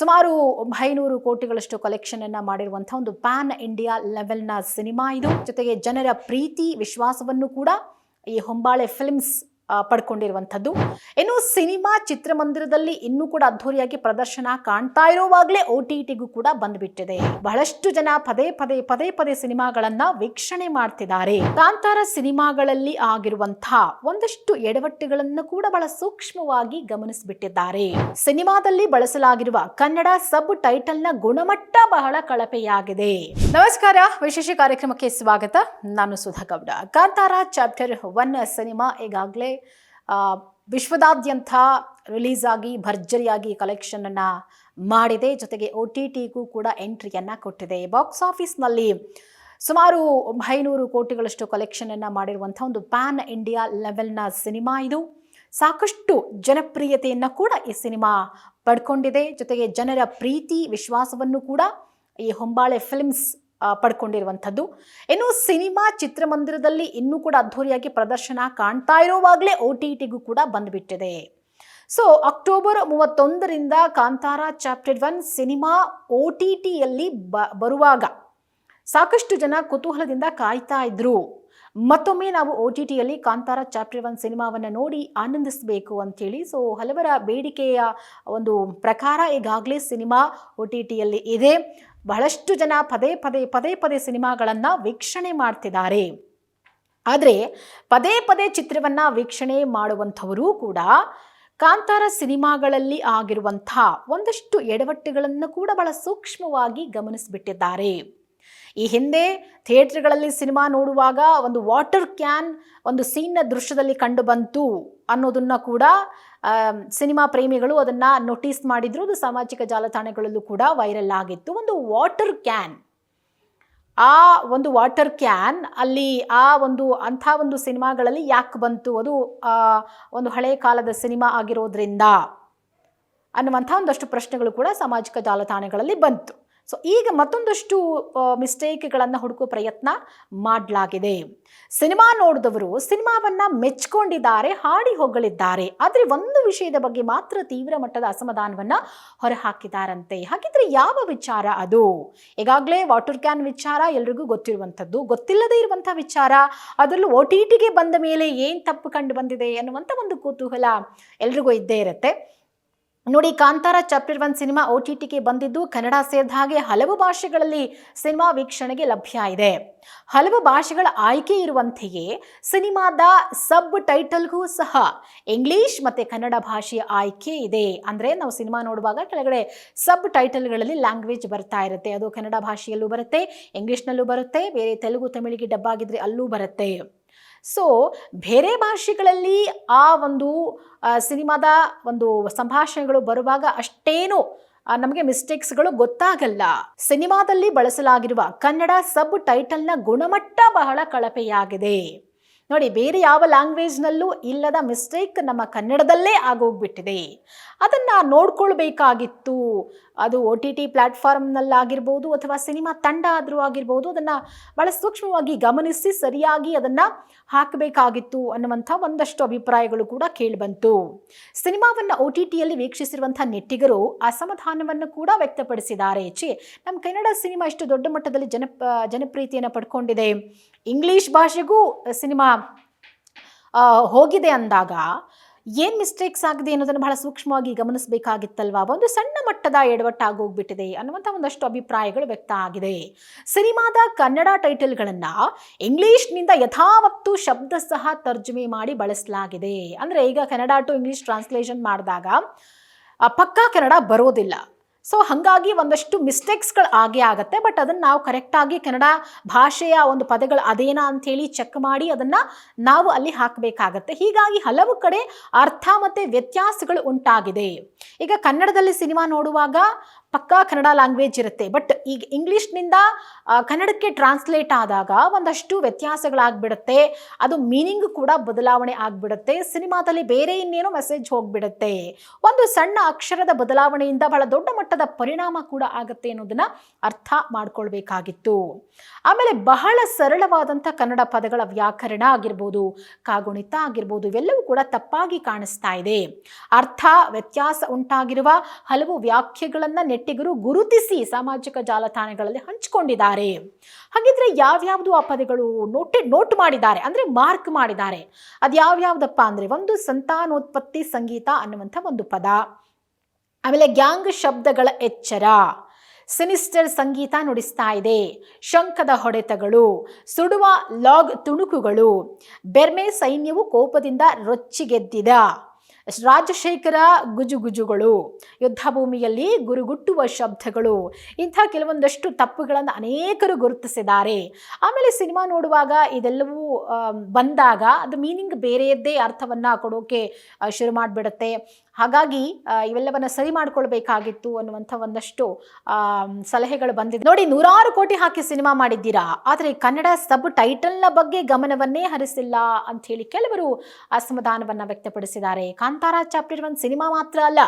ಸುಮಾರು ಒಂಬೈನೂರು ಕೋಟಿಗಳಷ್ಟು ಕಲೆಕ್ಷನ್ ಅನ್ನ ಮಾಡಿರುವಂತಹ ಒಂದು ಪ್ಯಾನ್ ಇಂಡಿಯಾ ಲೆವೆಲ್ನ ಸಿನಿಮಾ ಇದು. ಜೊತೆಗೆ ಜನರ ಪ್ರೀತಿ, ವಿಶ್ವಾಸವನ್ನು ಕೂಡ ಈ ಹೊಂಬಾಳೆ ಫಿಲ್ಮ್ಸ್ ಪಡ್ಕೊಂಡಿರುವಂಥದ್ದು. ಇನ್ನು ಸಿನಿಮಾ ಚಿತ್ರಮಂದಿರದಲ್ಲಿ ಇನ್ನೂ ಕೂಡ ಅದ್ಧೂರಿಯಾಗಿ ಪ್ರದರ್ಶನ ಕಾಣ್ತಾ ಇರುವಾಗಲೇ ಒ ಟಿ ಟಿಗೂ ಕೂಡ ಬಂದ್ಬಿಟ್ಟಿದೆ. ಬಹಳಷ್ಟು ಜನ ಪದೇ ಪದೇ ಪದೇ ಪದೇ ಸಿನಿಮಾಗಳನ್ನ ವೀಕ್ಷಣೆ ಮಾಡ್ತಿದ್ದಾರೆ. ಕಾಂತಾರ ಸಿನಿಮಾಗಳಲ್ಲಿ ಆಗಿರುವಂತಹ ಒಂದಷ್ಟು ಎಡವಟ್ಟುಗಳನ್ನ ಕೂಡ ಬಹಳ ಸೂಕ್ಷ್ಮವಾಗಿ ಗಮನಿಸಿಬಿಟ್ಟಿದ್ದಾರೆ. ಸಿನಿಮಾದಲ್ಲಿ ಬಳಸಲಾಗಿರುವ ಕನ್ನಡ ಸಬ್ ಟೈಟಲ್ನ ಗುಣಮಟ್ಟ ಬಹಳ ಕಳಪೆಯಾಗಿದೆ. ನಮಸ್ಕಾರ, ವಿಶೇಷ ಕಾರ್ಯಕ್ರಮಕ್ಕೆ ಸ್ವಾಗತ. ನಾನು Sudha Gowda. Kantara chapter one cinema ಈಗಾಗಲೇ ವಿಶ್ವದಾದ್ಯಂತ ರಿಲೀಸ್ ಆಗಿ ಭರ್ಜರಿಯಾಗಿ ಕಲೆಕ್ಷನ್ ಅನ್ನ ಮಾಡಿದೆ. ಜೊತೆಗೆ ಒ ಟಿ ಟಿಗೂ ಕೂಡ ಎಂಟ್ರಿಯನ್ನ ಕೊಟ್ಟಿದೆ. ಬಾಕ್ಸ್ ಆಫೀಸ್ನಲ್ಲಿ ಸುಮಾರು ಒಂಬೈನೂರು ಕೋಟಿಗಳಷ್ಟು ಕಲೆಕ್ಷನ್ ಮಾಡಿರುವಂಥ ಒಂದು ಪ್ಯಾನ್ ಇಂಡಿಯಾ ಲೆವೆಲ್ನ ಸಿನಿಮಾ ಇದು. ಸಾಕಷ್ಟು ಜನಪ್ರಿಯತೆಯನ್ನು ಕೂಡ ಈ ಸಿನಿಮಾ ಪಡ್ಕೊಂಡಿದೆ. ಜೊತೆಗೆ ಜನರ ಪ್ರೀತಿ, ವಿಶ್ವಾಸವನ್ನು ಕೂಡ ಈ ಹೊಂಬಾಳೆ ಫಿಲ್ಮ್ಸ್ ಪಡ್ಕೊಂಡಿರುವಂಥದ್ದು. ಇನ್ನು ಸಿನಿಮಾ ಚಿತ್ರಮಂದಿರದಲ್ಲಿ ಇನ್ನೂ ಕೂಡ ಅದ್ಧೂರಿಯಾಗಿ ಪ್ರದರ್ಶನ ಕಾಣ್ತಾ ಇರುವಾಗಲೇ ಒ ಟಿ ಟಿಗೂ ಕೂಡ ಬಂದ್ಬಿಟ್ಟಿದೆ. So October ಮೂವತ್ತೊಂದರಿಂದ Kantara chapter one cinema O T ಟಿಯಲ್ಲಿ ಬ, ಬರುವಾಗ ಸಾಕಷ್ಟು ಜನ ಕುತೂಹಲದಿಂದ ಕಾಯ್ತಾ ಇದ್ರು. ಮತ್ತೊಮ್ಮೆ ನಾವು ಒ ಟಿ ಟಿಯಲ್ಲಿ ಕಾಂತಾರ ಚಾಪ್ಟರ್ ಒನ್ ಸಿನಿಮಾವನ್ನು ನೋಡಿ ಆನಂದಿಸಬೇಕು ಅಂತೇಳಿ ಸೊ ಹಲವರ ಬೇಡಿಕೆಯ ಒಂದು ಪ್ರಕಾರ ಈಗಾಗಲೇ ಸಿನಿಮಾ ಒ ಟಿ ಟಿಯಲ್ಲಿ ಇದೆ. ಬಹಳಷ್ಟು ಜನ ಪದೇ ಪದೇ ಪದೇ ಪದೇ ಸಿನಿಮಾಗಳನ್ನು ವೀಕ್ಷಣೆ ಮಾಡ್ತಿದ್ದಾರೆ. ಆದರೆ ಪದೇ ಪದೇ ಚಿತ್ರವನ್ನು ವೀಕ್ಷಣೆ ಮಾಡುವಂಥವರೂ ಕೂಡ ಕಾಂತಾರ ಸಿನಿಮಾಗಳಲ್ಲಿ ಆಗಿರುವಂಥ ಒಂದಷ್ಟು ಎಡವಟ್ಟುಗಳನ್ನು ಕೂಡ ಬಹಳ ಸೂಕ್ಷ್ಮವಾಗಿ ಗಮನಿಸಿಬಿಟ್ಟಿದ್ದಾರೆ. ಈ ಹಿಂದೆ ಥಿಯೇಟರ್ಗಳಲ್ಲಿ ಸಿನಿಮಾ ನೋಡುವಾಗ ಒಂದು ವಾಟರ್ ಕ್ಯಾನ್ ಒಂದು ಸೀನ್ನ ದೃಶ್ಯದಲ್ಲಿ ಕಂಡು ಬಂತು ಅನ್ನೋದನ್ನು ಕೂಡ ಸಿನಿಮಾ ಪ್ರೇಮಿಗಳು ಅದನ್ನು ನೋಟಿಸ್ ಮಾಡಿದ್ರು. ಅದು ಸಾಮಾಜಿಕ ಜಾಲತಾಣಗಳಲ್ಲೂ ಕೂಡ ವೈರಲ್ ಆಗಿತ್ತು. ಒಂದು ವಾಟರ್ ಕ್ಯಾನ್. ಆ ಒಂದು ವಾಟರ್ ಕ್ಯಾನ್ ಅಲ್ಲಿ ಆ ಒಂದು ಅಂಥ ಒಂದು ಸಿನಿಮಾಗಳಲ್ಲಿ ಯಾಕೆ ಬಂತು? ಅದು ಒಂದು ಹಳೆಯ ಕಾಲದ ಸಿನಿಮಾ ಆಗಿರೋದ್ರಿಂದ ಅನ್ನುವಂಥ ಒಂದಷ್ಟು ಪ್ರಶ್ನೆಗಳು ಕೂಡ ಸಾಮಾಜಿಕ ಜಾಲತಾಣಗಳಲ್ಲಿ ಬಂತು. ಸೊ ಈಗ ಮತ್ತೊಂದಷ್ಟು ಮಿಸ್ಟೇಕ್ಗಳನ್ನು ಹುಡುಕುವ ಪ್ರಯತ್ನ ಮಾಡಲಾಗಿದೆ. ಸಿನಿಮಾ ನೋಡಿದವರು ಸಿನಿಮಾವನ್ನು ಮೆಚ್ಕೊಂಡಿದ್ದಾರೆ, ಹಾಡಿ ಹೊಗಳಿದ್ದಾರೆ. ಆದರೆ ಒಂದು ವಿಷಯದ ಬಗ್ಗೆ ಮಾತ್ರ ತೀವ್ರ ಮಟ್ಟದ ಅಸಮಾಧಾನವನ್ನು ಹೊರಹಾಕಿದಾರಂತೆ. ಹಾಗಿದ್ರೆ ಯಾವ ವಿಚಾರ ಅದು? ಈಗಾಗಲೇ ವಾಟರ್ ಕ್ಯಾನ್ ವಿಚಾರ ಎಲ್ರಿಗೂ ಗೊತ್ತಿರುವಂಥದ್ದು. ಗೊತ್ತಿಲ್ಲದೆ ಇರುವಂಥ ವಿಚಾರ. ಅದರಲ್ಲೂ ಒ ಟಿ ಟಿಗೆ ಬಂದ ಮೇಲೆ ಏನು ತಪ್ಪು ಕಂಡು ಬಂದಿದೆ ಅನ್ನುವಂಥ ಒಂದು ಕುತೂಹಲ ಎಲ್ರಿಗೂ ಇದ್ದೇ ಇರುತ್ತೆ. ನೋಡಿ, Kantara chapter one cinema O T ಟಿಗೆ ಬಂದಿದ್ದು ಕನ್ನಡ ಸೇರಿದ ಹಾಗೆ ಹಲವು ಭಾಷೆಗಳಲ್ಲಿ ಸಿನಿಮಾ ವೀಕ್ಷಣೆಗೆ ಲಭ್ಯ ಇದೆ. ಹಲವು ಭಾಷೆಗಳ ಆಯ್ಕೆ ಇರುವಂತೆಯೇ ಸಿನಿಮಾದ ಸಬ್ ಟೈಟಲ್ಗೂ ಸಹ ಇಂಗ್ಲಿಷ್ ಮತ್ತು ಕನ್ನಡ ಭಾಷೆಯ ಆಯ್ಕೆ ಇದೆ. ಅಂದರೆ ನಾವು ಸಿನಿಮಾ ನೋಡುವಾಗ ಕೆಳಗಡೆ ಸಬ್ ಟೈಟಲ್ಗಳಲ್ಲಿ ಲ್ಯಾಂಗ್ವೇಜ್ ಬರ್ತಾ ಇರುತ್ತೆ. ಅದು ಕನ್ನಡ ಭಾಷೆಯಲ್ಲೂ ಬರುತ್ತೆ, ಇಂಗ್ಲೀಷ್ನಲ್ಲೂ ಬರುತ್ತೆ, ಬೇರೆ ತೆಲುಗು, ತಮಿಳಿಗೆ ಡಬ್ಬಾಗಿದ್ರೆ ಅಲ್ಲೂ ಬರುತ್ತೆ. ಸೊ ಬೇರೆ ಭಾಷೆಗಳಲ್ಲಿ ಆ ಒಂದು ಸಿನಿಮಾದ ಒಂದು ಸಂಭಾಷಣೆಗಳು ಬರುವಾಗ ಅಷ್ಟೇನು ನಮಗೆ ಮಿಸ್ಟೇಕ್ಸ್ಗಳು ಗೊತ್ತಾಗಲ್ಲ. ಸಿನಿಮಾದಲ್ಲಿ ಬಳಸಲಾಗಿರುವ ಕನ್ನಡ ಸಬ್ ಟೈಟಲ್ನ ಗುಣಮಟ್ಟ ಬಹಳ ಕಳಪೆಯಾಗಿದೆ. ನೋಡಿ, ಬೇರೆ ಯಾವ ಲ್ಯಾಂಗ್ವೇಜ್ನಲ್ಲೂ ಇಲ್ಲದ ಮಿಸ್ಟೇಕ್ ನಮ್ಮ ಕನ್ನಡದಲ್ಲೇ ಆಗೋಗ್ಬಿಟ್ಟಿದೆ. ಅದನ್ನು ನೋಡ್ಕೊಳ್ಬೇಕಾಗಿತ್ತು. ಅದು ಒ ಟಿ ಟಿ ಪ್ಲ್ಯಾಟ್ಫಾರ್ಮ್ನಲ್ಲಾಗಿರ್ಬೋದು ಅಥವಾ ಸಿನಿಮಾ ತಂಡ ಆದರೂ ಆಗಿರ್ಬೋದು, ಅದನ್ನು ಭಾಳ ಸೂಕ್ಷ್ಮವಾಗಿ ಗಮನಿಸಿ ಸರಿಯಾಗಿ ಅದನ್ನು ಹಾಕಬೇಕಾಗಿತ್ತು ಅನ್ನುವಂಥ ಒಂದಷ್ಟು ಅಭಿಪ್ರಾಯಗಳು ಕೂಡ ಕೇಳಿಬಂತು. ಸಿನಿಮಾವನ್ನು ಒ ಟಿ ಟಿಯಲ್ಲಿ ವೀಕ್ಷಿಸಿರುವಂಥ ನೆಟ್ಟಿಗರು ಅಸಮಾಧಾನವನ್ನು ಕೂಡ ವ್ಯಕ್ತಪಡಿಸಿದ್ದಾರೆ. ಚಿ ನಮ್ಮ ಕನ್ನಡ ಸಿನಿಮಾ ಇಷ್ಟು ದೊಡ್ಡ ಮಟ್ಟದಲ್ಲಿ ಜನ ಜನಪ್ರೀತಿಯನ್ನು ಪಡ್ಕೊಂಡಿದೆ. ಇಂಗ್ಲೀಷ್ ಭಾಷೆಗೂ ಸಿನಿಮಾ ಹೋಗಿದೆ ಅಂದಾಗ ಏನು ಮಿಸ್ಟೇಕ್ಸ್ ಆಗಿದೆ ಅನ್ನೋದನ್ನು ಬಹಳ ಸೂಕ್ಷ್ಮವಾಗಿ ಗಮನಿಸಬೇಕಾಗಿತ್ತಲ್ವಾ? ಒಂದು ಸಣ್ಣ ಮಟ್ಟದ ಎಡವಟ್ಟಾಗೋಗ್ಬಿಟ್ಟಿದೆ ಅನ್ನುವಂಥ ಒಂದಷ್ಟು ಅಭಿಪ್ರಾಯಗಳು ವ್ಯಕ್ತ ಆಗಿದೆ. ಸಿನಿಮಾದ ಕನ್ನಡ ಟೈಟಲ್ಗಳನ್ನು ಇಂಗ್ಲೀಷ್ನಿಂದ ಯಥಾವತ್ತು ಶಬ್ದ ಸಹ ತರ್ಜುಮೆ ಮಾಡಿ ಬಳಸಲಾಗಿದೆ. ಅಂದರೆ ಈಗ ಕನ್ನಡ ಟು ಇಂಗ್ಲೀಷ್ ಟ್ರಾನ್ಸ್ಲೇಷನ್ ಮಾಡಿದಾಗ ಪಕ್ಕಾ ಕನ್ನಡ ಬರೋದಿಲ್ಲ. ಸೊ ಹಾಗಾಗಿ ಒಂದಷ್ಟು ಮಿಸ್ಟೇಕ್ಸ್ಗಳು ಆಗೇ ಆಗುತ್ತೆ. ಬಟ್ ಅದನ್ನು ನಾವು ಕರೆಕ್ಟಾಗಿ ಕನ್ನಡ ಭಾಷೆಯ ಒಂದು ಪದಗಳು ಅದೇನಾ ಅಂಥೇಳಿ ಚೆಕ್ ಮಾಡಿ ಅದನ್ನು ನಾವು ಅಲ್ಲಿ ಹಾಕಬೇಕಾಗತ್ತೆ. ಹೀಗಾಗಿ ಹಲವು ಕಡೆ ಅರ್ಥ ಮತ್ತು ವ್ಯತ್ಯಾಸಗಳು ಉಂಟಾಗಿದೆ. ಈಗ ಕನ್ನಡದಲ್ಲಿ ಸಿನಿಮಾ ನೋಡುವಾಗ ಪಕ್ಕಾ ಕನ್ನಡ ಲ್ಯಾಂಗ್ವೇಜ್ ಇರುತ್ತೆ. ಬಟ್ ಈಗ ಇಂಗ್ಲೀಷ್ನಿಂದ ಕನ್ನಡಕ್ಕೆ ಟ್ರಾನ್ಸ್ಲೇಟ್ ಆದಾಗ ಒಂದಷ್ಟು ವ್ಯತ್ಯಾಸಗಳಾಗ್ಬಿಡುತ್ತೆ. ಅದು ಮೀನಿಂಗ್ ಕೂಡ ಬದಲಾವಣೆ ಆಗ್ಬಿಡುತ್ತೆ. ಸಿನಿಮಾದಲ್ಲಿ ಬೇರೆ ಇನ್ನೇನೋ ಮೆಸೇಜ್ ಹೋಗ್ಬಿಡುತ್ತೆ. ಒಂದು ಸಣ್ಣ ಅಕ್ಷರದ ಬದಲಾವಣೆಯಿಂದ ಬಹಳ ದೊಡ್ಡ ಮಟ್ಟದ ಪರಿಣಾಮ ಕೂಡ ಆಗುತ್ತೆ ಅನ್ನೋದನ್ನ ಅರ್ಥ ಮಾಡ್ಕೊಳ್ಬೇಕಾಗಿತ್ತು. ಆಮೇಲೆ ಬಹಳ ಸರಳವಾದಂಥ ಕನ್ನಡ ಪದಗಳ ವ್ಯಾಕರಣ ಆಗಿರ್ಬೋದು, ಕಾಗುಣಿತ ಆಗಿರ್ಬೋದು, ಇವೆಲ್ಲವೂ ಕೂಡ ತಪ್ಪಾಗಿ ಕಾಣಿಸ್ತಾ ಇದೆ. ಅರ್ಥ ವ್ಯತ್ಯಾಸ ಉಂಟಾಗಿರುವ ಹಲವು ವ್ಯಾಖ್ಯೆಗಳನ್ನು ನೆಟ್ಟಿಗರು ಗುರುತಿಸಿ ಸಾಮಾಜಿಕ ಜಾಲತಾಣಗಳಲ್ಲಿ ಹಂಚಿಕೊಂಡಿದ್ದಾರೆ. ಹಾಗಿದ್ರೆ ಯಾವ್ಯಾವುದು ಆ ಪದಗಳು ನೋಟೆ, ನೋಟ್ ಮಾಡಿದ್ದಾರೆ ಅಂದ್ರೆ ಮಾರ್ಕ್ ಮಾಡಿದ್ದಾರೆ. ಅದು ಯಾವ್ಯಾವುದಪ್ಪ ಅಂದ್ರೆ ಒಂದು ಸಂತಾನೋತ್ಪತ್ತಿ ಸಂಗೀತ ಅನ್ನುವಂಥ ಒಂದು ಪದ. ಆಮೇಲೆ ಗ್ಯಾಂಗ್ ಶಬ್ದಗಳ ಎಚ್ಚರ. ಸಿನಿಸ್ಟರ್ ಸಂಗೀತ ನುಡಿಸ್ತಾ ಇದೆ. ಶಂಖದ ಹೊಡೆತಗಳು. ಸುಡುವ ಲಾಗ್ ತುಣುಕುಗಳು. ಬೆರ್ಮೆ ಸೈನ್ಯವು ಕೋಪದಿಂದ ರೊಚ್ಚಿಗೆದ್ದಿದ. ರಾಜಶೇಖರ ಗುಜುಗುಜುಗಳು. ಯುದ್ಧ ಭೂಮಿಯಲ್ಲಿ ಗುರುಗುಟ್ಟುವ ಶಬ್ದಗಳು. ಇಂಥ ಕೆಲವೊಂದಷ್ಟು ತಪ್ಪುಗಳನ್ನು ಅನೇಕರು ಗುರುತಿಸಿದ್ದಾರೆ. ಆಮೇಲೆ ಸಿನಿಮಾ ನೋಡುವಾಗ ಇದೆಲ್ಲವೂ ಬಂದಾಗ ಅದು ಮೀನಿಂಗ್ ಬೇರೆಯದ್ದೇ ಅರ್ಥವನ್ನು ಕೊಡೋಕೆ ಶುರು ಮಾಡಿಬಿಡುತ್ತೆ. ಹಾಗಾಗಿ ಇವೆಲ್ಲವನ್ನ ಸರಿ ಮಾಡ್ಕೊಳ್ಬೇಕಾಗಿತ್ತು ಅನ್ನುವಂಥ ಒಂದಷ್ಟು ಸಲಹೆಗಳು ಬಂದಿದೆ. ನೋಡಿ, ನೂರಾರು ಕೋಟಿ ಹಾಕಿ ಸಿನಿಮಾ ಮಾಡಿದ್ದೀರಾ? ಆದರೆ ಕನ್ನಡ ಸಬ್ ಟೈಟಲ್ನ ಬಗ್ಗೆ ಗಮನವನ್ನೇ ಹರಿಸಿಲ್ಲ ಅಂತ ಹೇಳಿ ಕೆಲವರು ಅಸಮಾಧಾನವನ್ನ ವ್ಯಕ್ತಪಡಿಸಿದ್ದಾರೆ. ಕಾಂತಾರ ಚಾಪ್ಟರ್ ಒನ್ ಸಿನಿಮಾ ಮಾತ್ರ ಅಲ್ಲ,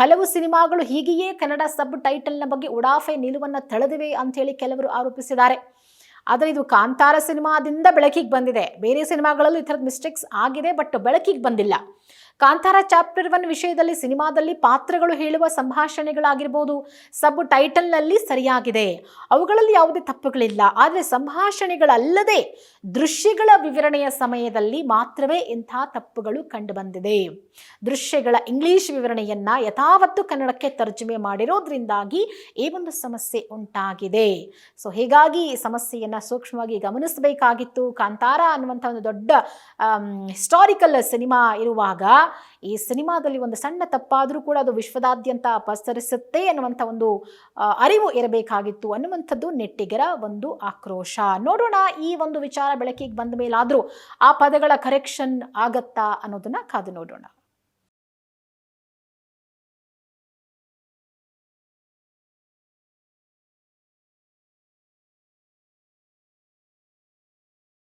ಹಲವು ಸಿನಿಮಾಗಳು ಹೀಗೆಯೇ ಕನ್ನಡ ಸಬ್ ಟೈಟಲ್ನ ಬಗ್ಗೆ ಉಡಾಫೆ ನಿಲುವನ್ನು ತಳೆದಿವೆ ಅಂತ ಹೇಳಿ ಕೆಲವರು ಆರೋಪಿಸಿದ್ದಾರೆ. ಆದರೆ ಇದು ಕಾಂತಾರ ಸಿನಿಮಾದಿಂದ ಬೆಳಕಿಗೆ ಬಂದಿದೆ. ಬೇರೆ ಸಿನಿಮಾಗಳಲ್ಲೂ ಈ ಥರದ ಮಿಸ್ಟೇಕ್ಸ್ ಆಗಿದೆ, ಬಟ್ ಬೆಳಕಿಗೆ ಬಂದಿಲ್ಲ. ಕಾಂತಾರ ಚಾಪ್ಟರ್ ಒನ್ ವಿಷಯದಲ್ಲಿ ಸಿನಿಮಾದಲ್ಲಿ ಪಾತ್ರಗಳು ಹೇಳುವ ಸಂಭಾಷಣೆಗಳಾಗಿರ್ಬೋದು ಸಬ್ ಟೈಟಲ್ನಲ್ಲಿ ಸರಿಯಾಗಿದೆ. ಅವುಗಳಲ್ಲಿ ಯಾವುದೇ ತಪ್ಪುಗಳಿಲ್ಲ. ಆದರೆ ಸಂಭಾಷಣೆಗಳಲ್ಲದೆ ದೃಶ್ಯಗಳ ವಿವರಣೆಯ ಸಮಯದಲ್ಲಿ ಮಾತ್ರವೇ ಇಂಥ ತಪ್ಪುಗಳು ಕಂಡುಬಂದಿದೆ. ದೃಶ್ಯಗಳ ಇಂಗ್ಲಿಷ್ ವಿವರಣೆಯನ್ನು ಯಥಾವತ್ತು ಕನ್ನಡಕ್ಕೆ ತರ್ಜುಮೆ ಮಾಡಿರೋದ್ರಿಂದಾಗಿ ಈ ಒಂದು ಸಮಸ್ಯೆ ಉಂಟಾಗಿದೆ. ಸೊ ಹೀಗಾಗಿ ಈ ಸಮಸ್ಯೆಯನ್ನು ಸೂಕ್ಷ್ಮವಾಗಿ ಗಮನಿಸಬೇಕಾಗಿತ್ತು. ಕಾಂತಾರ ಅನ್ನುವಂಥ ಒಂದು ದೊಡ್ಡ ಹಿಸ್ಟಾರಿಕಲ್ ಸಿನಿಮಾ ಇರುವಾಗ ಈ ಸಿನಿಮಾದಲ್ಲಿ ಒಂದು ಸಣ್ಣ ತಪ್ಪಾದರೂ ಕೂಡ ಅದು ವಿಶ್ವದಾದ್ಯಂತ ಪಸರಿಸುತ್ತೆ ಅನ್ನುವಂಥ ಒಂದು ಅರಿವು ಇರಬೇಕಾಗಿತ್ತು ಅನ್ನುವಂಥದ್ದು ನೆಟ್ಟಿಗರ ಒಂದು ಆಕ್ರೋಶ. ನೋಡೋಣ, ಈ ಒಂದು ವಿಚಾರ ಬೆಳಕಿಗೆ ಬಂದ ಮೇಲಾದರೂ ಆ ಪದಗಳ ಕರೆಕ್ಷನ್ ಆಗತ್ತಾ ಅನ್ನೋದನ್ನ ಕಾದು ನೋಡೋಣ.